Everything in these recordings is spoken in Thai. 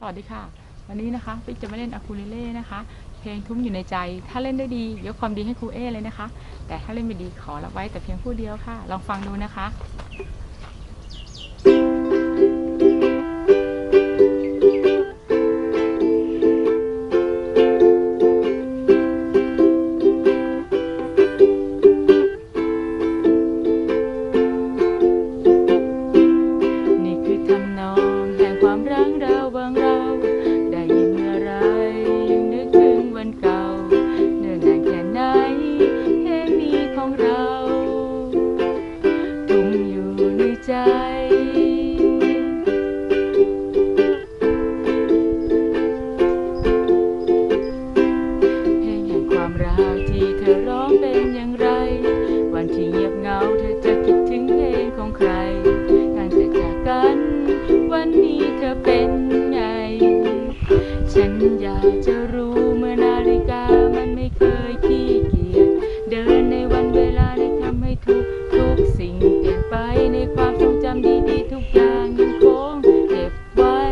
สวัสดีค่ะ วันนี้นะคะปิ๊กจะมาเล่นอะคูเลเล่นะคะ เพลงทุ้มอยู่ในใจ ถ้าเล่นได้ดียกความดีให้ครูเอเลยนะคะ แต่ถ้าเล่นไม่ดีขอรับไว้แต่เพียงผู้เดียวค่ะ ลองฟังดูนะคะ ฉันอยากจะรู้เมื่อนาฬิกามันไม่เคยขี้เกียจเดินในวันเวลาได้ทำให้ทุกทุกสิ่งเปลี่ยนไปในความทรงจำดีๆทุกอย่างยังคงเก็บไว้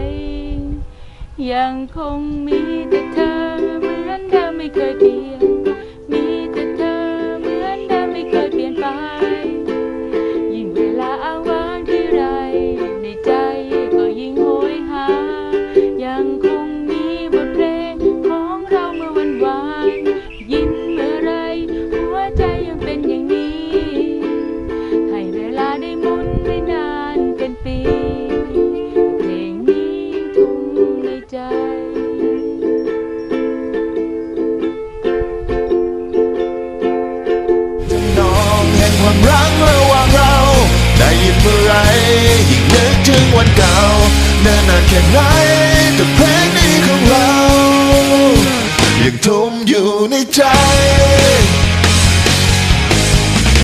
ยังคงมีแต่เธอเหมือนเธอไม่เคยเปลี่ยน ความรักระหว่างเรา ได้ยินเมื่อไรยิ่งนึกถึงวันเก่าเนิ่นนานแค่ไหนแต่เพลงนี้ของเรา ยังทุ่มอยู่ในใจ